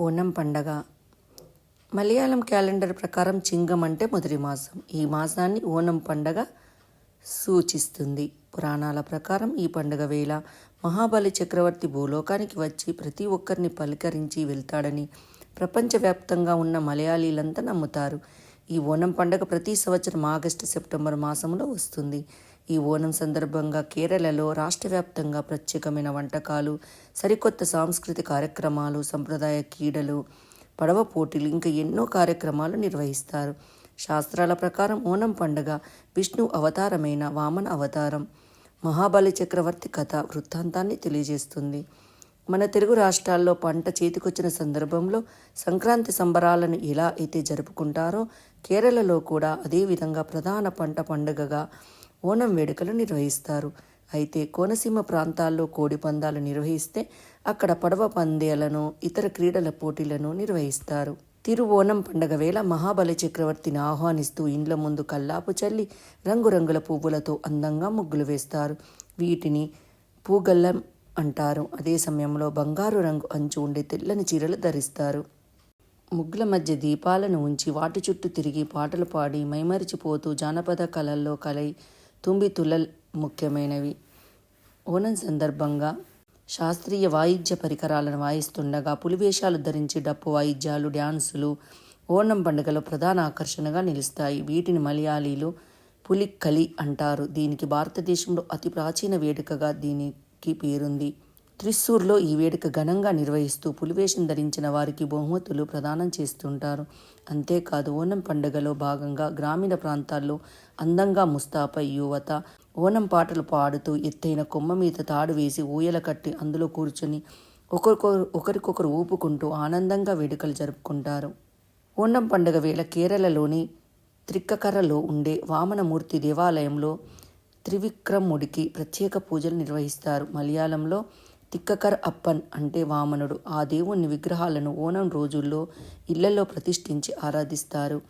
ఓనం పండగ. మలయాళం క్యాలెండర్ ప్రకారం చింగం అంటే మొదటి మాసం. ఈ మాసాన్ని ఓనం పండగ సూచిస్తుంది. పురాణాల ప్రకారం ఈ పండుగ వేళ మహాబలి చక్రవర్తి భూలోకానికి వచ్చి ప్రతి ఒక్కరిని పలకరించి వెళ్తాడని ప్రపంచవ్యాప్తంగా ఉన్న మలయాళీలంతా నమ్ముతారు. ఈ ఓనం పండుగ ప్రతి సంవత్సరం ఆగస్టు సెప్టెంబర్ మాసంలో వస్తుంది. ఈ ఓనం సందర్భంగా కేరళలో రాష్ట్ర వ్యాప్తంగా ప్రత్యేకమైన వంటకాలు సరికొత్త సాంస్కృతిక కార్యక్రమాలు సంప్రదాయ క్రీడలు పడవ పోటీలు ఇంకా ఎన్నో కార్యక్రమాలు నిర్వహిస్తారు. శాస్త్రాల ప్రకారం ఓనం పండుగ విష్ణు అవతారమైన వామన అవతారం మహాబలి చక్రవర్తి కథ వృత్తాంతాన్ని తెలియజేస్తుంది. మన తెలుగు రాష్ట్రాల్లో పంట చేతికొచ్చిన సందర్భంలో సంక్రాంతి సంబరాలను ఎలా అయితే జరుపుకుంటారో కేరళలో కూడా అదేవిధంగా ప్రధాన పంట పండుగగా ఓణం వేడుకలు నిర్వహిస్తారు. అయితే కోనసీమ ప్రాంతాల్లో కోడి పందాలు నిర్వహిస్తే అక్కడ పడవ పందేలను ఇతర క్రీడల పోటీలను నిర్వహిస్తారు. తిరువోనం పండగ వేళ మహాబలి చక్రవర్తిని ఆహ్వానిస్తూ ఇండ్ల ముందు కల్లాపు చల్లి రంగురంగుల పువ్వులతో అందంగా ముగ్గులు వేస్తారు. వీటిని పూగల్లం అంటారు. అదే సమయంలో బంగారు రంగు అంచు ఉండే తెల్లని చీరలు ధరిస్తారు. ముగ్గుల మధ్య దీపాలను ఉంచి వాటి చుట్టూ తిరిగి పాటలు పాడి మైమరిచిపోతూ జానపద కళల్లో కలై తుంబి తులల్ ముఖ్యమైనవి. ఓనం సందర్భంగా శాస్త్రీయ వాయిద్య పరికరాలను వాయిస్తుండగా పులివేషాలు ధరించి డప్పు వాయిద్యాలు డ్యాన్సులు ఓణం పండుగలో ప్రధాన ఆకర్షణగా నిలుస్తాయి. వీటిని మలయాళీలు పులిక్కలి అంటారు. దీనికి భారతదేశంలో అతి ప్రాచీన వేడుకగా దీని కి పేరుంది. త్రిశూర్లో ఈ వేడుక ఘనంగా నిర్వహిస్తూ పులివేషం ధరించిన వారికి బహుమతులు ప్రదానం చేస్తుంటారు. అంతేకాదు ఓనం పండుగలో భాగంగా గ్రామీణ ప్రాంతాల్లో అందంగా ముస్తాపై యువత ఓనం పాటలు పాడుతూ ఎత్తైన కొమ్మ మీద తాడు వేసి ఊయల కట్టి అందులో కూర్చొని ఒకరికొకరు ఒకరికొకరు ఊపుకుంటూ ఆనందంగా వేడుకలు జరుపుకుంటారు. ఓనం పండుగ వేళ కేరళలోని త్రిక్కకరలో ఉండే వామనమూర్తి దేవాలయంలో త్రివిక్రముడికి ప్రత్యేక పూజలు నిర్వహిస్తారు. మలయాళంలో తిక్కకర్ అప్పన్ అంటే వామనుడు. ఆ దేవుని విగ్రహాలను ఓణం రోజుల్లో ఇళ్ళలో ప్రతిష్ఠించి ఆరాధిస్తారు.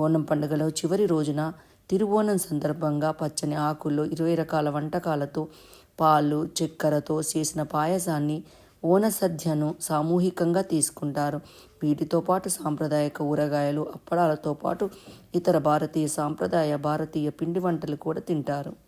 ఓణం పండుగలో చివరి రోజున తిరువోణం సందర్భంగా పచ్చని ఆకుల్లో ఇరవై రకాల వంటకాలతో పాలు చక్కెరతో చేసిన పాయసాన్ని ఓనసద్యను సామూహికంగా తీసుకుంటారు. వీటితో పాటు సాంప్రదాయక ఊరగాయలు అప్పడాలతో పాటు ఇతర భారతీయ సాంప్రదాయ భారతీయ పిండి వంటలు కూడా తింటారు.